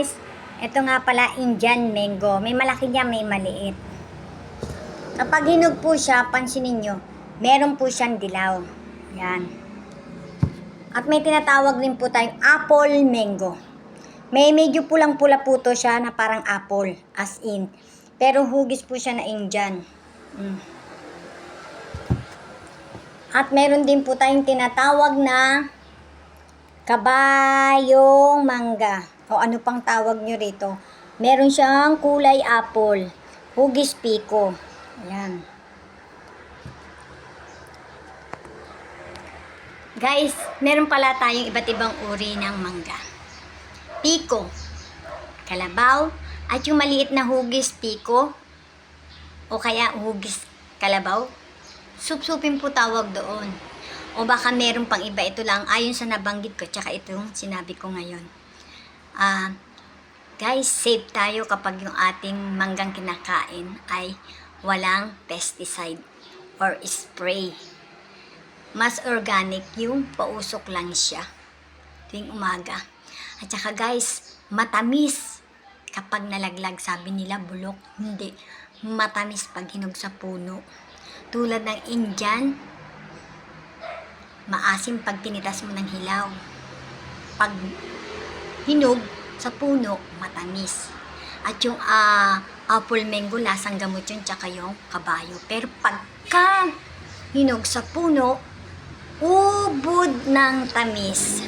guys, ito nga pala Indian mango. May malaki niya, may maliit. Kapag hinog po siya, pansinin nyo, meron po siyang dilaw. Yan. At may tinatawag din po tayong apple mango. May medyo pulang-pula po to siya na parang apple, as in. Pero hugis po siya na Indian. Mm. At meron din po tayong tinatawag na kabayong mangga. O ano pang tawag nyo rito. Meron siyang kulay apple. Hugis piko. Ayan. Guys, meron pala tayong iba't ibang uri ng mangga. Piko, kalabaw, at yung maliit na hugis piko, o kaya hugis kalabaw, sup-supin po tawag doon. O baka meron pang iba, ito lang ayon sa nabanggit ko, tsaka itong sinabi ko ngayon. Ah, guys, safe tayo kapag yung ating manggang kinakain ay walang pesticide or spray. Mas organic yung pausok lang siya tuwing umaga. At saka guys, matamis kapag nalaglag, sabi nila bulok. Hindi, matamis pag hinog sa puno. Tulad ng Indian, maasim pag tinitas mo ng hilaw. Pag hinog sa puno, matamis. At yung ah, apple mango, lasang gamot yun, tsaka yung kabayo. Pero pagka hinog sa puno, ubod ng tamis.